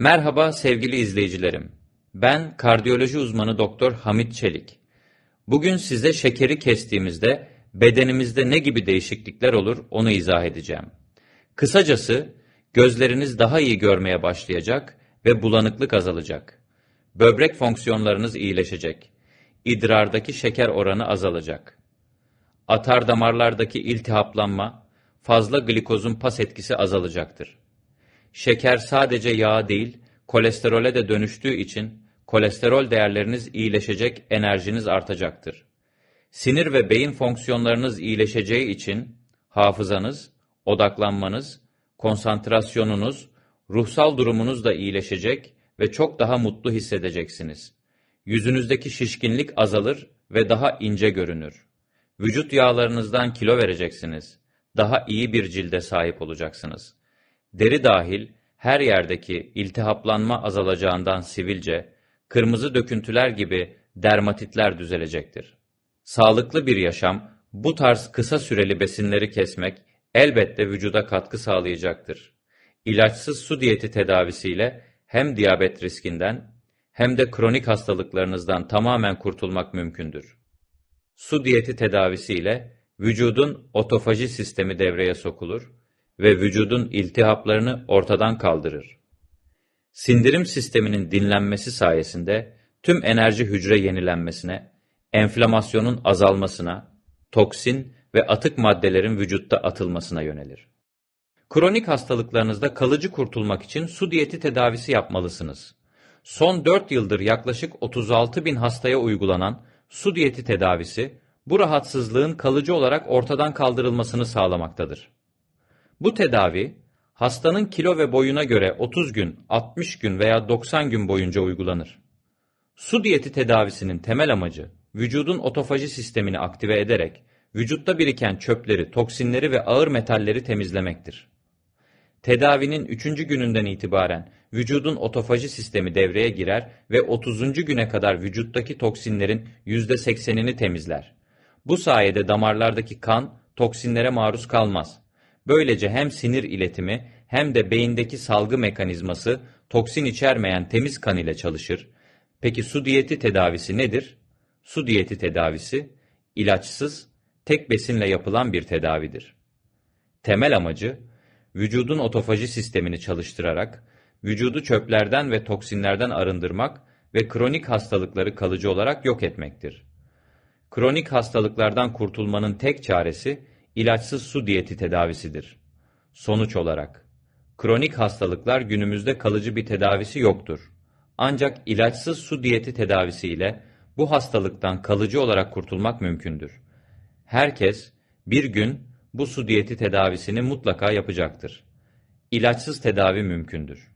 Merhaba sevgili izleyicilerim. Ben kardiyoloji uzmanı Doktor Hamit Çelik. Bugün size şekeri kestiğimizde bedenimizde ne gibi değişiklikler olur onu izah edeceğim. Kısacası gözleriniz daha iyi görmeye başlayacak ve bulanıklık azalacak. Böbrek fonksiyonlarınız iyileşecek. İdrardaki şeker oranı azalacak. Atar damarlardaki iltihaplanma, fazla glikozun pas etkisi azalacaktır. Şeker sadece yağ değil, kolesterole de dönüştüğü için kolesterol değerleriniz iyileşecek, enerjiniz artacaktır. Sinir ve beyin fonksiyonlarınız iyileşeceği için hafızanız, odaklanmanız, konsantrasyonunuz, ruhsal durumunuz da iyileşecek ve çok daha mutlu hissedeceksiniz. Yüzünüzdeki şişkinlik azalır ve daha ince görünür. Vücut yağlarınızdan kilo vereceksiniz. Daha iyi bir cilde sahip olacaksınız. Deri dahil her yerdeki iltihaplanma azalacağından sivilce, kırmızı döküntüler gibi dermatitler düzelecektir. Sağlıklı bir yaşam, bu tarz kısa süreli besinleri kesmek elbette vücuda katkı sağlayacaktır. İlaçsız su diyeti tedavisiyle hem diyabet riskinden hem de kronik hastalıklarınızdan tamamen kurtulmak mümkündür. Su diyeti tedavisiyle vücudun otofaji sistemi devreye sokulur ve vücudun iltihaplarını ortadan kaldırır. Sindirim sisteminin dinlenmesi sayesinde tüm enerji hücre yenilenmesine, enflamasyonun azalmasına, toksin ve atık maddelerin vücutta atılmasına yönelir. Kronik hastalıklarınızda kalıcı kurtulmak için su diyeti tedavisi yapmalısınız. Son 4 yıldır yaklaşık 36 bin hastaya uygulanan su diyeti tedavisi, bu rahatsızlığın kalıcı olarak ortadan kaldırılmasını sağlamaktadır. Bu tedavi, hastanın kilo ve boyuna göre 30 gün, 60 gün veya 90 gün boyunca uygulanır. Su diyeti tedavisinin temel amacı, vücudun otofaji sistemini aktive ederek, vücutta biriken çöpleri, toksinleri ve ağır metalleri temizlemektir. Tedavinin 3. gününden itibaren vücudun otofaji sistemi devreye girer ve 30. güne kadar vücuttaki toksinlerin %80'ini temizler. Bu sayede damarlardaki kan toksinlere maruz kalmaz. Böylece hem sinir iletimi hem de beyindeki salgı mekanizması toksin içermeyen temiz kan ile çalışır. Peki su diyeti tedavisi nedir? Su diyeti tedavisi ilaçsız, tek besinle yapılan bir tedavidir. Temel amacı vücudun otofaji sistemini çalıştırarak vücudu çöplerden ve toksinlerden arındırmak ve kronik hastalıkları kalıcı olarak yok etmektir. Kronik hastalıklardan kurtulmanın tek çaresi ilaçsız su diyeti tedavisidir. Sonuç olarak, kronik hastalıklar günümüzde kalıcı bir tedavisi yoktur. Ancak ilaçsız su diyeti tedavisiyle bu hastalıktan kalıcı olarak kurtulmak mümkündür. Herkes bir gün bu su diyeti tedavisini mutlaka yapacaktır. İlaçsız tedavi mümkündür.